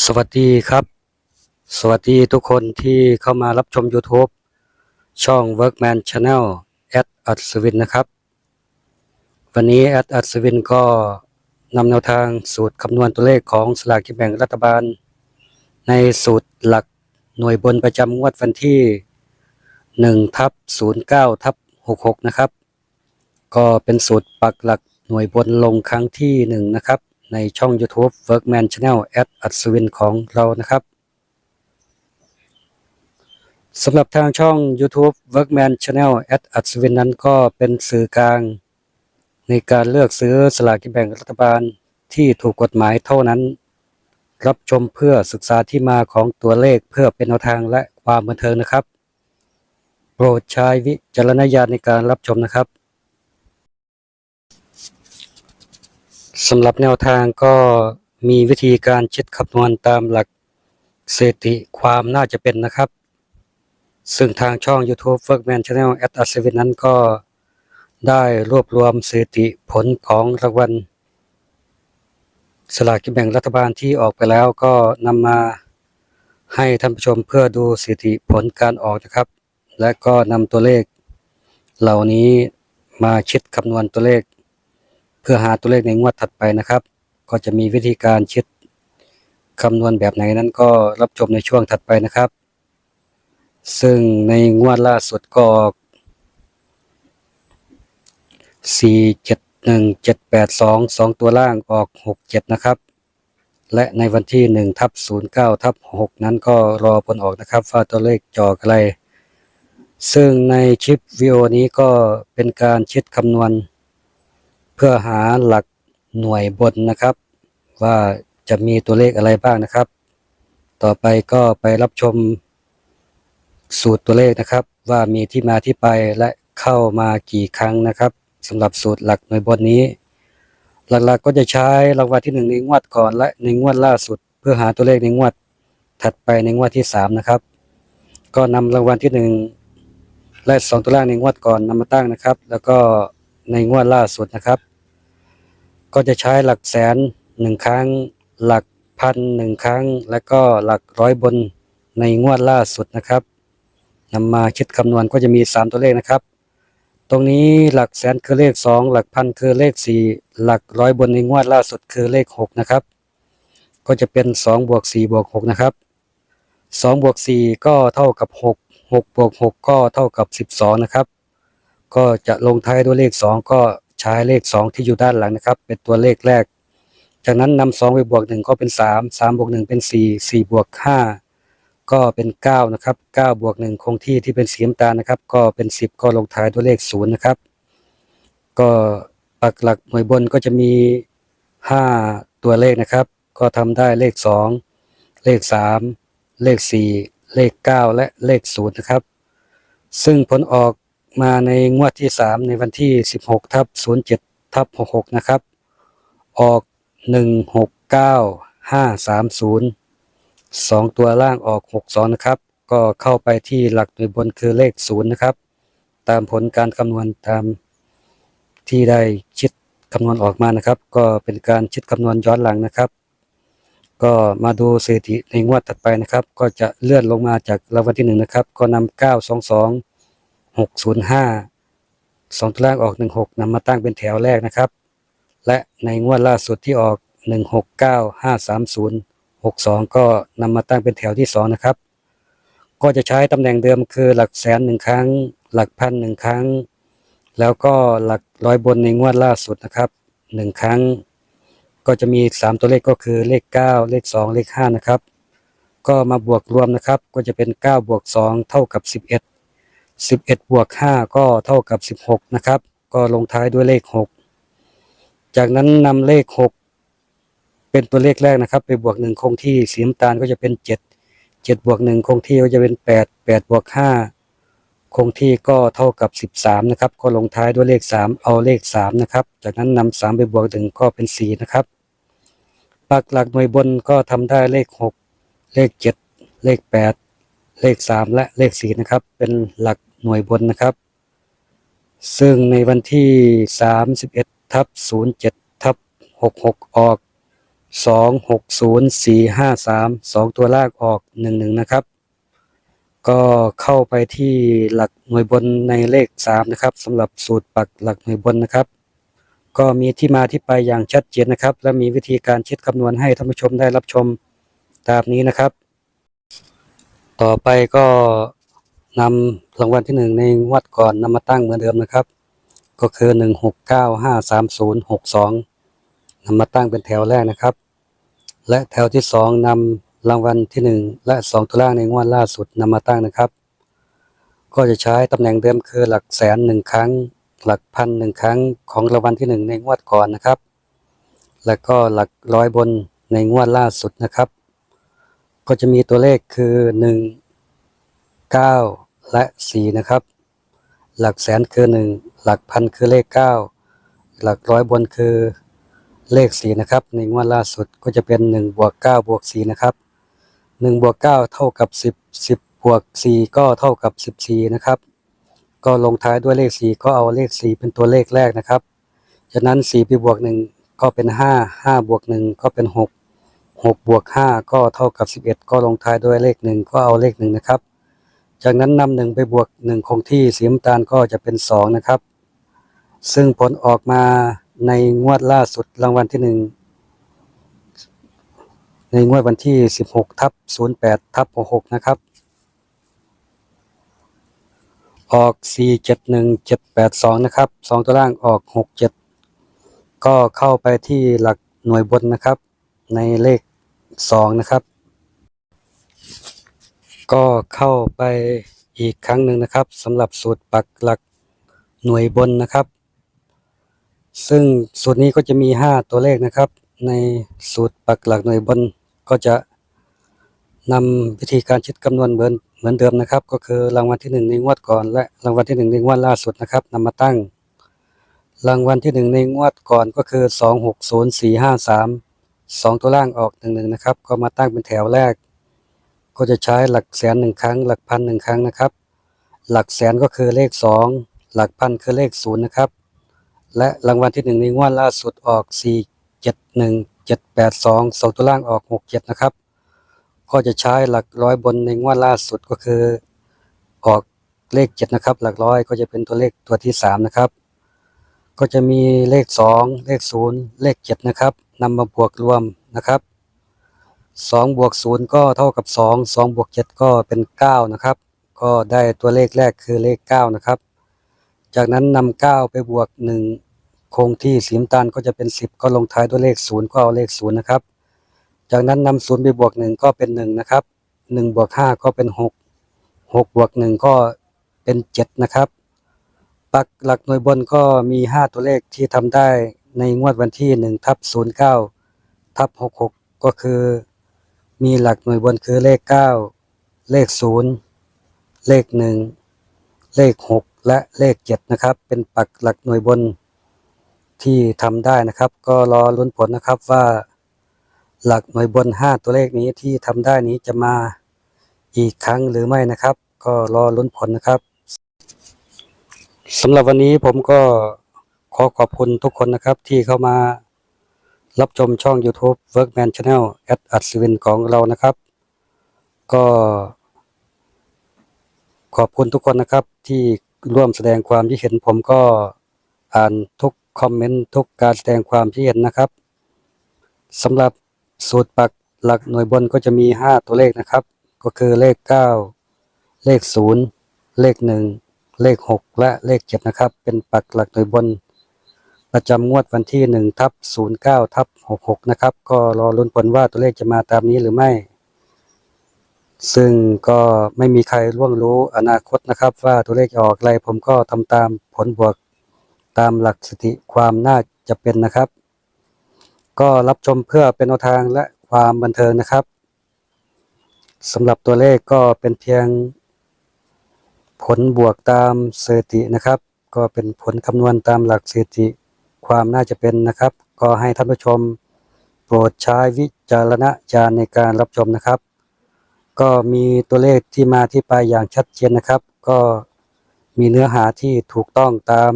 สวัสดีครับ สวัสดีทุกคนที่เข้ามารับชม YouTube ช่อง Workman Channel แอดอัศวินนะครับ วันนี้แอดอัศวินก็นำแนวทางสูตรคำนวณตัวเลขของสลากกินแบ่งรัฐบาล ในสูตรหลักหน่วยบนประจำงวดวันที่1ทับ09ทับ66 นะครับ ก็เป็นสูตรปักหลักหน่วยบนลงครั้งที่หนึ่งนะครับ ในช่อง YouTube Workman Channel แอดอัศวินของเรานะครับสำหรับทางช่อง YouTube Workman Channel แอดอัศวินนั้นก็เป็นสื่อกลาง ในการเลือกซื้อสลากกินแบ่งรัฐบาลที่ถูกกฎหมายเท่านั้น รับชมเพื่อศึกษาที่มาของตัวเลขเพื่อเป็นแนวทางและความบันเทิงนะครับ โปรดใช้วิจารณญาณในการรับชมนะครับ สำหรับแนวทางก็มีวิธีการคิดคำนวณตามหลักสถิติความน่าจะเป็นนะครับ ซึ่งทางช่อง YouTube Workman Channel แอดอัศวินนั้นก็ได้รวบรวมสถิติผลของรางวัลสลากกินแบ่งรัฐบาลที่ออกไปแล้วก็นำมาให้ท่านผู้ชมเพื่อดูสถิติผลการออกนะครับ และก็นำตัวเลข เหล่านี้มาคิดคำนวณตัวเลข เพื่อหาตัวเลขในงวดถัดไปนะครับ ก็จะมีวิธีการคิดคำนวณแบบไหนนั้นก็รับชมในช่วงถัดไปนะครับ ซึ่งในงวดล่าสุดก็ออกสี่เจ็ดหนึ่งเจ็ดแปดสองสองตัวล่างออกหกเจ็ดนะครับ และในวันที่หนึ่งทับศูนย์เก้าทับหกนั้นก็รอผลออกนะครับว่าตัวเลขจอกอะไร ซึ่งในคลิปวิดีโอนี้ก็เป็นการคิดคำนวณ พื่อหาหลักหน่วยบนนะครับ ว่าจะมีตัวเลขอะไรบ้างนะครับ ต่อไปก็ไปรับชมสูตรตัวเลขนะครับ ว่ามีที่มาที่ไปและเข้ามากี่ครั้งนะครับสำหรับสูตรหลักหน่วยบนนี้ หลักๆก็จะใช้รางวัลที่หนึ่งในงวดก่อนและในงวดล่าสุด เพื่อหาตัวเลขในงวดถัดไปในงวดที่สามนะครับ ก็นำรางวัลที่หนึ่งและสองตัวล่างในงวดก่อนนำมาตั้งนะครับ แล้วก็ในงวดล่าสุดนะครับ ก็จะใช้หลักแสนหนึ่งครั้ง หลักพันหนึ่งครั้ง และก็หลักร้อยบนในงวดล่าสุดนะครับนำมาคิดคำนวณก็จะมีสามตัวเลขนะครับ ตรงนี้หลักแสนคือเลขสองหลักพันคือเลขสี่หลักร้อยบนในงวดล่าสุดคือเลขหกนะครับ ก็จะเป็นสองบวกสี่บวกหกนะครับสองบวกสี่ก็เท่ากับหกหกบวกหกก็เท่ากับสิบสองนะครับ ก็จะลงท้ายด้วยเลขสองก็ ใช้เลขสองที่อยู่ด้านหลังนะครับ เป็นตัวเลขแรก จากนั้นนำสองไปบวกหนึ่งก็เป็นสามสามบวกหนึ่งเป็นสี่สี่บวกห้าก็เป็นเก้านะครับเก้าบวกหนึ่งคงที่ที่เป็นสีน้ำตาลนะครับ ก็เป็นสิบก็ลงท้ายด้วยเลขศูนย์นะครับ ก็ปักหลักหน่วยบนก็จะมีห้าตัวเลขนะครับ ก็ทำได้เลขสองเลขสามเลขสี่เลขเก้าและเลขศูนย์นะครับ ซึ่งผลออก มาในงวดที่3ในวันที่16ทับ07ทับ66นะครับ ออก169530 2ตัวล่างออก62นะครับ ก็เข้าไปที่หลักหน่วยบนคือเลข0นะครับ ตามผลการคำนวณตามที่ได้คิดคำนวณออกมานะครับ ก็เป็นการคิดคำนวณย้อนหลังนะครับ ก็มาดูสถิติในงวดถัดไปนะครับ ก็จะเลื่อนลงมาจากรางวัลที่หนึ่งนะครับ ก็นำ922 605สอง หกศูนย์ห้าสองตัวล่างออก16นำมาตั้งเป็นแถวแรกนะครับ และในงวดล่าสุดที่ออก169530 62ก็นำมาตั้งเป็นแถวที่2นะครับ ก็จะใช้ตำแหน่งเดิมคือหลักแสนหนึ่งครั้ง หลักพันหนึ่งครั้ง แล้วก็หลักร้อยบนในงวดล่าสุดนะครับหนึ่งครั้ง ก็จะมี3ตัวเลขก็คือเลข9เลข2เลข5นะครับ ก็มาบวกรวมนะครับ ก็จะเป็น9บวก2เท่ากับ11 11บวก5ก็เท่ากับ16นะครับ ก็ลงท้ายด้วยเลข6จากนั้นนำเลข6เป็นตัวเลขแรกนะครับ ไปบวก1คงที่สีน้ำตาลก็จะเป็น7 7บวก1คงที่ก็จะเป็น8 8บวก5คงที่ก็เท่ากับ13นะครับ ก็ลงท้ายด้วยเลข3เอาเลข3นะครับ จากนั้นนำ3ไปบวก1ก็เป็น4นะครับปักหลักหน่วยบนก็ทำได้เลข6เลข7เลข8 เลข 3 และเลข4นะครับ เป็นหลักหน่วยบนนะครับ ซึ่งในวันที่ 31ทับ07ทับ66 ออกสองหกศูนย์สี่ห้าสามสองตัวลากออกหนึ่งหนึ่งนะครับ ก็เข้าไปที่หลักหน่วยบนในเลขสามนะครับสำหรับสูตรปักหลักหน่วยบนนะครับ ก็มีที่มาที่ไปอย่างชัดเจนนะครับ และมีวิธีการเช็ดคำนวณให้ท่านผู้ชมได้รับชมตามนี้นะครับ ต่อไปก็นำรางวัลที่หนึ่งในงวดก่อนนำมาตั้งเหมือนเดิมนะครับ ก็คือหนึ่งหกเก้าห้าสามศูนย์หกสองนำมาตั้งเป็นแถวแรกนะครับ และแถวที่สองนำรางวัลที่หนึ่งและสองตัวล่างในงวดล่าสุดนำมาตั้งนะครับ ก็จะใช้ตำแหน่งเดิมคือหลักแสนหนึ่งครั้ง หลักพันหนึ่งครั้งของรางวัลที่หนึ่งในงวดก่อนนะครับ แล้วก็หลักร้อยบนในงวดล่าสุดนะครับ ก็จะมีตัวเลขคือหนึ่งเก้าและสี่นะครับ หลักแสนคือหนึ่งหลักพันคือเลขเก้าหลักร้อยบนคือเลขสี่นะครับในงวดล่าสุดก็จะเป็นหนึ่งบวกเก้าบวกสี่นะครับหนึ่งบวกเก้าเท่ากับสิบสิบบวกสี่ก็เท่ากับสิบสี่นะครับ ก็ลงท้ายด้วยเลขสี่ก็เอาเลขสี่เป็นตัวเลขแรกนะครับฉะนั้นสี่ไปบวกหนึ่งก็เป็นห้าห้าบวกหนึ่งก็เป็นหก หกบวกห้าก็เท่ากับสิบเอ็ดก็ลงท้ายด้วยเลขหนึ่งก็เอาเลขหนึ่งนะครับ จากนั้นนำหนึ่งไปบวกหนึ่งคงที่สีน้ำตาลก็จะเป็นสองนะครับ ซึ่งผลออกมาในงวดล่าสุดรางวัลที่หนึ่งในงวดวันที่สิบหกทับศูนย์แปดทับหกหกนะครับ ออกสี่เจ็ดหนึ่งเจ็ดแปดสองนะครับสองตัวล่างออกหกเจ็ดก็เข้าไปที่หลักหน่วยบนนะครับในเลข สองนะครับ ก็เข้าไปอีกครั้งหนึ่งนะครับสำหรับสูตรปักหลักหน่วยบนนะครับ ซึ่งสูตรนี้ก็จะมี 5 ตัวเลขนะครับ ในสูตรปักหลักหน่วยบนก็จะนำวิธีการคิดคำนวณเหมือนเหมือนเดิมนะครับ ก็คือรางวัลที่1ในงวดก่อน และรางวัลที่1ในงวดล่าสุดนะครับนำมาตั้ง รางวัลที่ 1 ในงวดก่อนก็คือ 260453 2 ตัวล่างออก1 1นะครับ ก็มาตั้งเป็นแถวแรก ก็จะใช้หลักแสนหนึ่งครั้ง หลักพันหนึ่งครั้งนะครับ หลักแสนก็คือเลขสองหลักพันคือเลขศูนย์นะครับ และรางวัลที่หนึ่งในงวดล่าสุดออกสี่เจ็ดหนึ่งเจ็ดแปดสองสองตัวล่างออกหกเจ็ดนะครับ ก็จะใช้หลักร้อยบนในงวดล่าสุดก็คือออกเลขเจ็ดนะครับ หลักร้อยก็จะเป็นตัวเลขตัวที่สามนะครับ ก็จะมีเลขสองเลขศูนย์เลขเจ็ดนะครับ นำมาบวกรวมนะครับสองบวกศูนย์ก็เท่ากับสองสองบวกเจ็ดก็เป็นเก้านะครับ ก็ได้ตัวเลขแรกคือเลขเก้านะครับ จากนั้นนำเก้าไปบวกหนึ่งคงที่สีน้ำตาลก็จะเป็นสิบก็ลงท้ายด้วยเลขศูนย์ก็เอาเลขศูนย์นะครับ จากนั้นนำศูนย์ไปบวกหนึ่งก็เป็นหนึ่งนะครับหนึ่งบวกห้าก็เป็นหกหกบวกหนึ่งก็เป็นเจ็ดนะครับ ปักหลักหน่วยบนก็มีห้าตัวเลขที่ทำได้ ในงวดวันที่หนึ่งทับศูนย์เก้าทับหกหกก็คือ มีหลักหน่วยบนคือเลขเก้าเลขศูนย์เลขหนึ่งเลขหกและเลขเจ็ดนะครับ เป็นปักหลักหน่วยบนที่ทำได้นะครับ ก็รอลุ้นผลนะครับว่าหลักหน่วยบนห้าตัวเลขนี้ที่ทำได้นี้จะมาอีกครั้งหรือไม่นะครับ ก็รอลุ้นผลนะครับสำหรับวันนี้ผมก็ ขอขอบคุณทุกคนนะครับที่เข้ามารับชมช่อง YouTube Workman Channel แอดอัศวินของเรานะครับ ก็ขอบคุณทุกคนนะครับที่ร่วมแสดงความคิดเห็นผมก็อ่านทุกคอมเมนต์ทุกการแสดงความคิดเห็นนะครับสำหรับสูตรปักหลักหน่วยบนก็จะมี 5 ตัวเลขนะครับ ก็คือเลข 9 เลข 0 เลข 1 เลข 6 และเลข7นะครับ เป็นปักหลักหน่วยบน ประจำงวดวันที่1ทับ09ทับ66นะครับ ก็รอลุ้นผลว่าตัวเลขจะมาตามนี้หรือไม่ ซึ่งก็ไม่มีใครล่วงรู้อนาคตนะครับ ว่าตัวเลขจะออกอะไรผมก็ทำตามผลบวกตามหลักสติความน่าจะเป็นนะครับ ก็รับชมเพื่อเป็นแนวทางและความบันเทิงนะครับสำหรับตัวเลขก็เป็นเพียง ผลบวกตามสถิตินะครับ ก็เป็นผลคำนวณตามหลักสถิติ ความน่าจะเป็นนะครับ ก็ให้ท่านผู้ชม โปรดใช้วิจารณญาณในการรับชมนะครับ ก็มีตัวเลขที่มาที่ไปอย่างชัดเจนนะครับ ก็มีเนื้อหาที่ถูกต้องตาม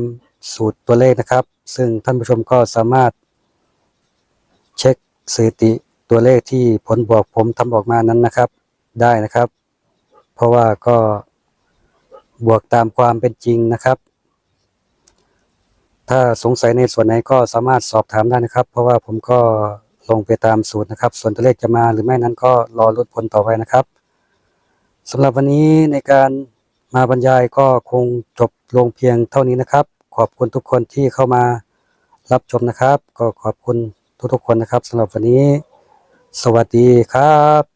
สูตรตัวเลขนะครับ ซึ่งท่านผู้ชมก็สามารถ เช็คสถิติตัวเลขที่ผลบอกผมทำออกมานั้นนะครับ ได้นะครับ เพราะว่าก็บวกตามความเป็นจริงนะครับ ถ้าสงสัยในส่วนไหนก็สามารถสอบถามได้นะครับ เพราะว่าผมก็ลงไปตามสูตรนะครับ ส่วนตัวเลขจะมาหรือไม่นั้นก็รอรุ้นผลต่อไปนะครับสำหรับวันนี้ในการมาบรรยายก็คงจบลงเพียงเท่านี้นะครับ ขอบคุณทุกคนที่เข้ามารับชมนะครับ ก็ขอบคุณทุกๆคนนะครับสำหรับวันนี้ สวัสดีครับ